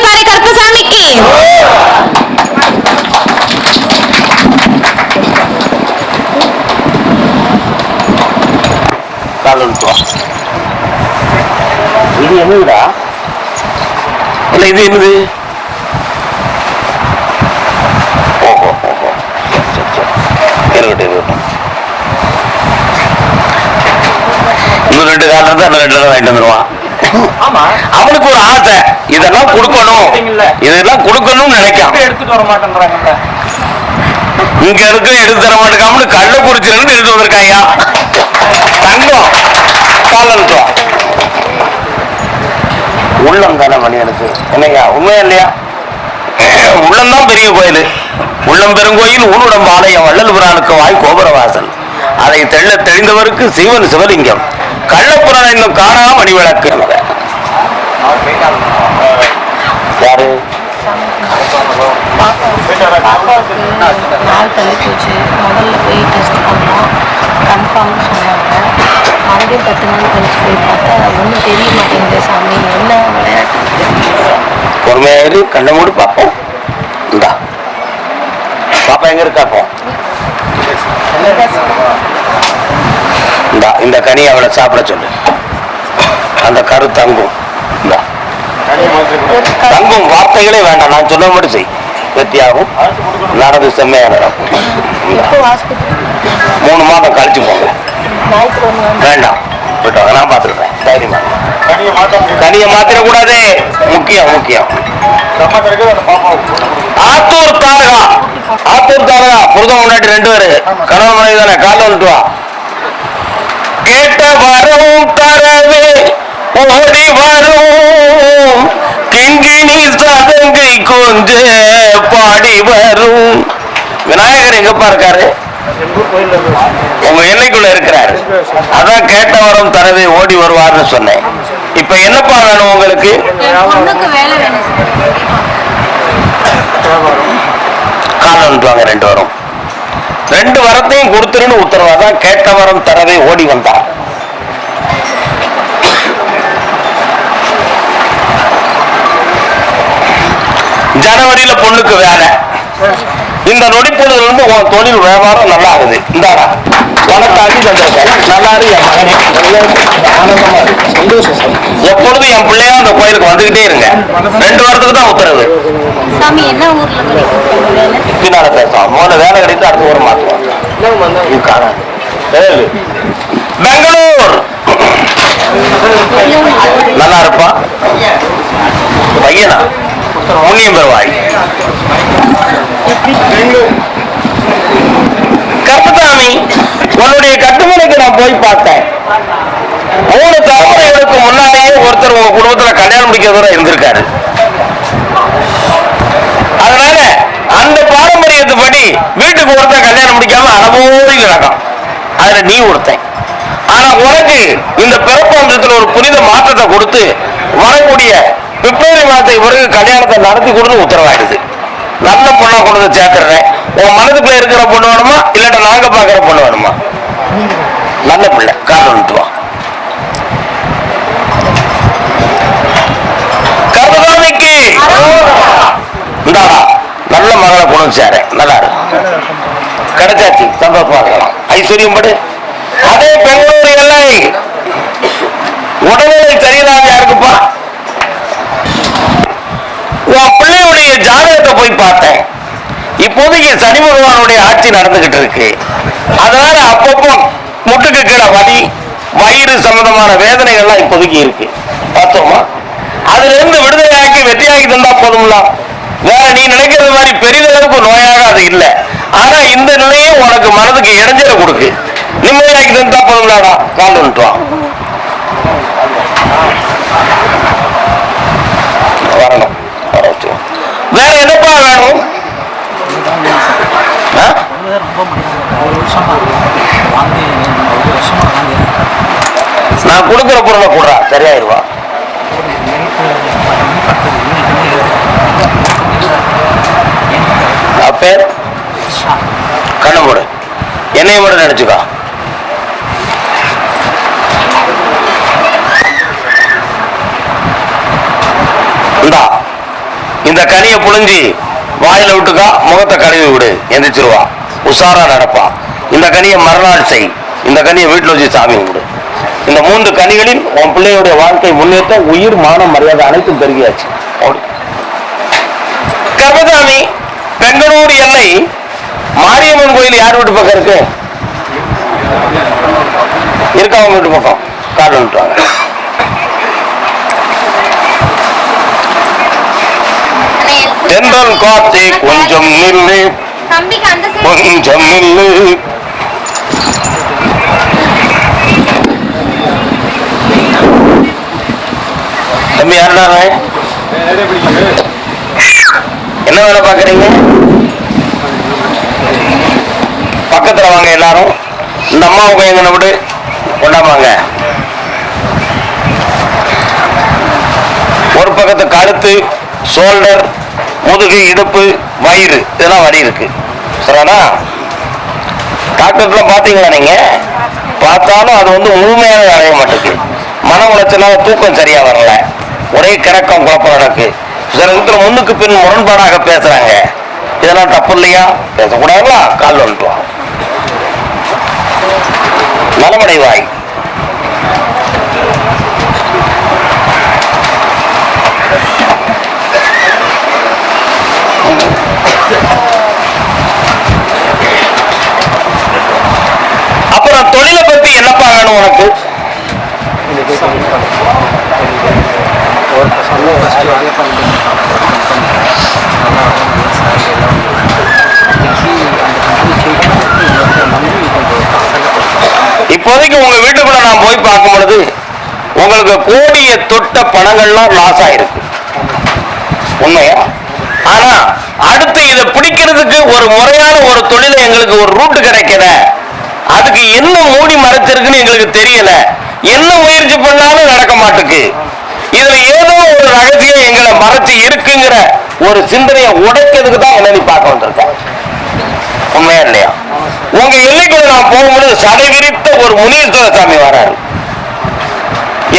பாறை கருப்பசாமிக்கு. கால் வந்துட்டு இது என்னதுடா? இல்ல இது என்னது ஓஹோ ஓஹோ சரி, சரி, சரி. இருக்கட்டும் இருக்கட்டும் இன்னும் ரெண்டு காலம் இருந்தா ரெண்டு தடவை வாங்கிட்டு வந்துருவான். அவனுக்கு ஒரு ஆசை. இதெல்லாம் கொடுக்கணும். இதெல்லாம் கொடுக்கணும்னு நினைக்கான். இப்ப எடுத்துட்டு வர மாட்டேன்றாங்கல்ல இங்க இருக்க எடுத்து தர மாட்டேங்காமனு கள்ளக்குறிச்சில இருந்து எடுத்து வந்திருக்காயா தங்கம். காலன்ட்டு உள்ளம் தானே மணியனுக்கு என்னையா உண்மையா இல்லையா? உள்ளம் தான் பெரிய கோயில். உள்ளம் பெருங்கோயில் ஊனுடம் ஆலயம் வள்ளல் புராணுக்கு வாய் கோபுரவாசல். அதை தெள்ள தெளிந்தவருக்கு சிவன் சிவலிங்கம். கள்ளப்புறான் இன்னும் காணாம மணி விளக்கு யாரு? நாள் தள்ளி போச்சு முதல்ல போய் டெஸ்ட் பண்ணோம் கன்ஃபார்ம்னு சொன்னாங்க மறுபடியும் பத்து நாள் கழிச்சு போய் பார்த்தா ஒன்றும் தெரிய மாட்டேங்குது சாமி என்ன விளையாட்டு பொறுமையாயிரு கண்ணை மூடி பார்ப்போம். இந்தா. பாப்பா எங்க இருக்கா இப்போ இந்தா இந்த கனி அவளை சாப்பிட சொல்லு. அந்த கரு தங்கும். இந்தா. தங்கும் வார்த்தைகளே வேண்டாம் நான் சொன்ன மட்டும் செய். வெத்தியாகும். நடந்து செம்மையா நடக்கும். மூணு மாதம் கழிச்சு போங்க. வேண்டாம். போயிட்டு நான் பார்த்துருக்கேன் தைரியமா. கனியை மாத்திர கூடாது. முக்கியம் முக்கியம். ஆத்தூர் தாரகா. ஆத்தூர் தாரகா. புருதம் முன்னாடி ரெண்டு பேரு. கணவன் மனைவி தானே? காலில் வந்துட்டு வா. கேட்ட வரும் தரவே ஓடி வரும். கிங்கினி சதங்கை கொஞ்ச பாடி வரும். விநாயகர் எங்கப்பா இருக்காரு? உங்க எல்லைக்குள்ள இருக்கிறாரு. அதான் கேட்ட வரம் தரவே ஓடி வருவார்னு சொன்னேன். இப்ப என்னப்பா வேணும் உங்களுக்கு? என் பொண்ணுக்கு வேலை வேணும். கால் வந்துவாங்க ரெண்டு வரம் ரெண்டு வரத்தையும் கொடுத்துருன்னு உத்தரவாதான் கேட்ட வரம் தரவே ஓடி வந்தான் ஜனவரியில பொண்ணுக்கு வேலை. இந்த நொடிப்பொழுதுல இருந்து உன் தொழில் வியாபாரம் நல்லா ஆகுது இந்தாடா உனக்காண்டி தந்திருக்கேன். நல்லா இரு என் மகனே. ஆனந்தமா இருக்கு சந்தோஷம் எப்பொழுதும் என் பிள்ளையா அந்த கோயிலுக்கு வந்துகிட்டே இருங்க. ரெண்டு வாரத்துக்கு தான் உத்தரவு. சாமி என்ன ஊர்ல பண்ணிட்டு வேலை பின்னால பேசுவோம் முதல்ல வேலை கிடைத்து அடுத்த ஒரு காணாது. ஏழு. பெங்களூர். நல்லா இருப்பா. பையனா? புண்ணியம் பெறுவாய் கருப்பசாமி உன்னுடைய கட்டுமனைக்கு நான் போய் பார்த்தேன். மூணு தலைமுறைகளுக்கு முன்னாடியே ஒருத்தர் உங்க குடும்பத்துல கல்யாணம் முடிக்கிறதோட இருந்திருக்காரு. அதனால அந்த பாரம்பரியத்துப்படி வீட்டுக்கு ஒருத்தன் கல்யாணம் முடிக்காம அனுபவம் கிடக்கும் அதுல நீ ஒருத்தன். ஆனா உனக்கு இந்த பிறப்பு பிறப்பாந்தத்துல ஒரு புனித மாற்றத்தை கொடுத்து வரக்கூடிய பிப்ரவரி மாதத்துக்கு பிறகு கல்யாணத்தை நடத்தி கொடுத்து உத்தரவாயிடுது. நல்ல பொண்ணா கொண்டு வந்து சேர்த்துறேன். உன் மனதுக்குள்ள இருக்கிற பொண்ணு வேணுமா? இல்லாட்ட நாங்க பாக்குற பொண்ணு வேணுமா? நல்ல பிள்ளை. காரணம் வந்துட்டு வா. இந்தாடா. நல்ல மகளை கொண்டு சேரேன். நல்லா இருக்கும் கிடைச்சாச்சு. சந்தோஷமா இருக்கலாம். ஐஸ்வர்யம் படு. அதே பெங்களூர் எல்லை. உடல்நிலை சரியில்லாம யாருக்குப்பா உன் பிள்ளையுடைய ஜாதகத்தை போய் பார்த்தேன். இப்போதைக்கு சனி பகவானுடைய ஆட்சி நடந்துகிட்டு இருக்கு. அதனால அப்பப்போ முட்டுக்கு கீழே வலி வயிறு சம்பந்தமான வேதனைகள்லாம் இப்போதைக்கு இருக்கு. பார்த்தோமா? அதுல இருந்து விடுதலையாக்கி வெற்றியாக்கி தந்தா போதும்ல. வேற நீ நினைக்கிறது மாதிரி பெரிதளவுக்கு நோயாக அது இல்லை. ஆனா இந்த நிலையும் உனக்கு மனதுக்கு இடைஞ்சல கொடுக்கு. நிம்மதியாக்கி தந்தா போதும்லாடா. கால் நான் கொடுக்குற பொருளை கொடுறா சரியாயிருவா? பேர்? கண்ணு மூடு. என்னையும் மட்டும் நினைச்சுக்கா. இந்தா இந்த கனியை புழிஞ்சி வாயில விட்டுக்கா முகத்தை கழுவி விடு எந்திரிச்சிருவா. உஷாரா நடப்பா. இந்த கனியை மறுநாள் செய். இந்த கனியை வீட்டுல வச்சு சாமி கும்பிடு. இந்த மூன்று கனிகளில் உன் பிள்ளையுடைய வாழ்க்கை முன்னேற்ற உயிர் மானம் மரியாதை அனைத்தும் பெருகியாச்சு. ஓடு. கர்மசாமி பெங்களூர் எல்லை மாரியம்மன் கோயில் யார் வீட்டு பக்கம் இருக்கு? இருக்கா அவங்க வீட்டு பக்கம்? கார்டு விட்டுவாங்க தென்றல் காத்தே கொஞ்சம் நில்லு. கொஞ்சம் நில்லு. தம்பி யாருடா என்ன வேலை பாக்குறீங்க பக்கத்துல வாங்க எல்லாரும். இந்த அம்மாவை கையங்கனை விடு. கொண்டாமாங்க ஒரு பக்கத்து கழுத்து ஷோல்டர் முதுகு இடுப்பு வயிறு. இதெல்லாம் வலி இருக்கு. சரியானா டாக்டர்லாம் பார்த்தீங்களா நீங்க? பார்த்தாலும் அது வந்து முழுமையாக அடைய மாட்டேங்குது. மன உளைச்சலாக தூக்கம் சரியா வரல. ஒரே கிறக்கம் குழப்பம் நடக்கு. சில இடத்துல முன்னுக்கு பின் முரண்பாடாக பேசுறாங்க. இதெல்லாம் தப்பு இல்லையா? பேசக்கூடாதுல கால் வந்துட்டுவான் நலமடைவாய். இப்போதைக்கு உங்க வீட்டுக்குள்ள நான் போய் பார்க்கும் பொழுது உங்களுக்கு கோடிய தொட்ட பணங்கள்லாம் லாஸ் ஆயிருக்கு உண்மையா? ஆனா அடுத்து இதை பிடிக்கிறதுக்கு ஒரு முறையான ஒரு தொழிலை எங்களுக்கு ஒரு ரூட் கிடைக்கல. அதுக்கு என்ன மூடி மறைச்சிருக்குன்னு எங்களுக்கு தெரியல. என்ன முயற்சி பண்ணாலும் நடக்க மாட்டுக்கு. இதுல ஏதோ ஒரு ரகசியம் எங்களை மறைச்சு இருக்குங்கிற ஒரு சிந்தனையை உடைக்கிறதுக்கு தான் என்ன நீ பார்க்க வந்திருக்கேன் உண்மையா இல்லையா? உங்க எல்லைக்குள்ள நான் போகும்போது சடைவிரித்த ஒரு முனீஸ்வர சாமி வராரு.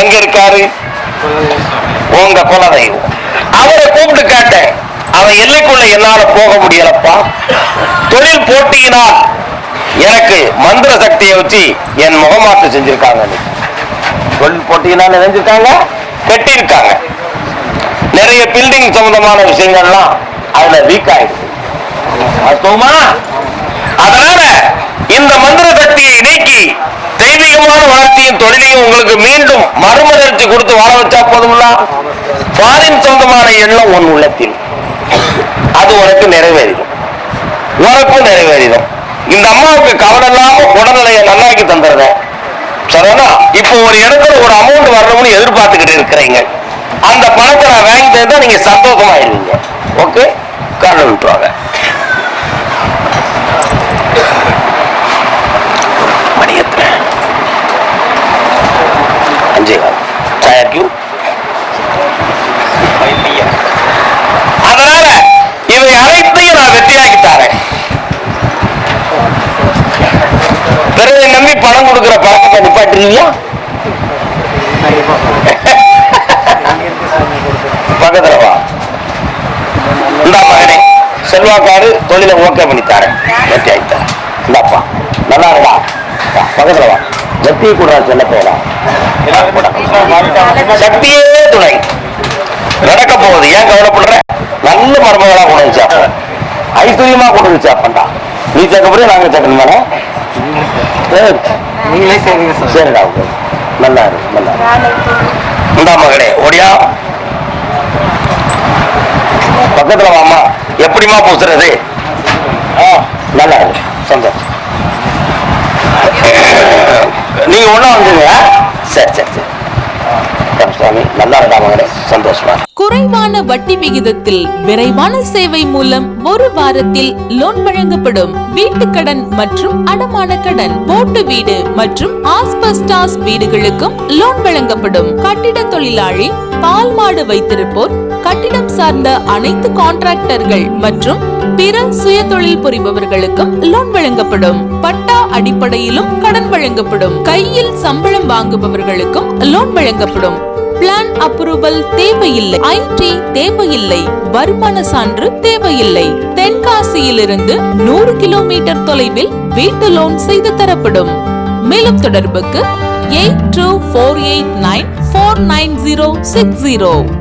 எங்க இருக்காரு? உங்க குலதெய்வம். அவரை கூப்பிட்டு கேட்டேன். அவன் எல்லைக்குள்ள என்னால போக முடியலப்பா. தொழில் போட்டியினால் எனக்கு மந்திர சக்தியை வச்சு என் முகமாற்று செஞ்சிருக்காங்க. தொழில் போட்டியினால் நினைஞ்சிருக்காங்க கட்டியிருக்காங்க. நிறைய பில்டிங் சம்பந்தமான விஷயங்கள்லாம் அதுல வீக் ஆயிடுச்சு வாஸ்தவமா அதனால இந்த மந்திர சக்தியை நீக்கி தெய்வீகமான வாழ்க்கையும் தொழிலையும் உங்களுக்கு மீண்டும் மறுமலர்ச்சி கொடுத்து வாழ வச்சா போதும்ல? ஃபாரின் சொந்தமான எண்ணம் உன் உள்ளத்தில். அது உனக்கு நிறைவேறிடும். உனக்கும் நிறைவேறிடும். இந்த அம்மாவுக்கு கவலை இல்லாம உடல்நிலையை நல்லாக்கி தந்துடுறேன். சரியா இப்போ ஒரு இடத்துல ஒரு அமௌண்ட் வரணும்னு எதிர்பார்த்துக்கிட்டு இருக்கிறீங்க. அந்த பணத்தை நான் வாங்கி தந்தா நீங்க சந்தோஷமாயிருவீங்க ஓகே காரணம் விட்டுருவாங்க அஞ்சே கால் கியூ அதனால இவை அனைத்தையும் நான் வெற்றியாக்கி தாரேன் பிறகு நம்பி பணம் கொடுக்கிற பழக்கத்தை நிப்பாட்டுறீங்களா பக்கத்துல வா இந்தா மகனே செல்வாக்காரு தொழிலை ஓகே பண்ணி தாரேன் வெற்றி ஆகி தரேன் இந்தாப்பா நல்லா இருக்கா? பக்கத்துல வா ஜத்தியை கூட செல்ல போலாம் சக்தியே துணை. நடக்க போகுது. ஏன் கவலைப்படுற? நல்ல மருமகளா கொண்டு வந்து சாப்பிட ஐஸ்வர்யமா கொண்டு வந்து சாப்பிட்டா நீ சேர்க்கப்படுற நாங்க சேர்க்கணுமா சரி. நீங்களே சரிங்க சார். சரிடா நல்லா இருக்கு நல்லா. இந்தா மகளே ஓடியா. பக்கத்துல வாமா எப்படிமா பூசுறது? ஆ, நல்லா இருக்கு சந்தோஷம். நீங்க ஒண்ணா வந்துங்க சரி சரி சரி. குறைவான வட்டி விகிதத்தில் விரைவான சேவை மூலம் ஒரு வாரத்தில் லோன் வழங்கப்படும். வீட்டு கடன் மற்றும் அடமான கடன் போட்டு வீடு மற்றும் ஆஸ்பஸ்டாஸ் வீடுகளுக்கும் லோன் வழங்கப்படும். கட்டிட தொழிலாளி பால் மாடு வைத்திருப்போர் கட்டிடம் சார்ந்த அனைத்து கான்ட்ராக்டர்கள் மற்றும் பிற சுய தொழில் புரிபவர்களுக்கும் லோன் வழங்கப்படும். பட்டா அடிப்படையிலும் கடன் வழங்கப்படும். கையில் சம்பளம் வாங்குபவர்களுக்கும் லோன் வழங்கப்படும். பிளான் அப்ரூவல் தேவையில்லை. ஐடி தேவையில்லை. வருமான சான்று தேவையில்லை. தென்காசியிலிருந்து நூறு கிலோமீட்டர் தொலைவில் வீட்டு லோன் செய்து தரப்படும். மேலும் தொடர்புக்கு eight two four eight nine four nine zero six zero.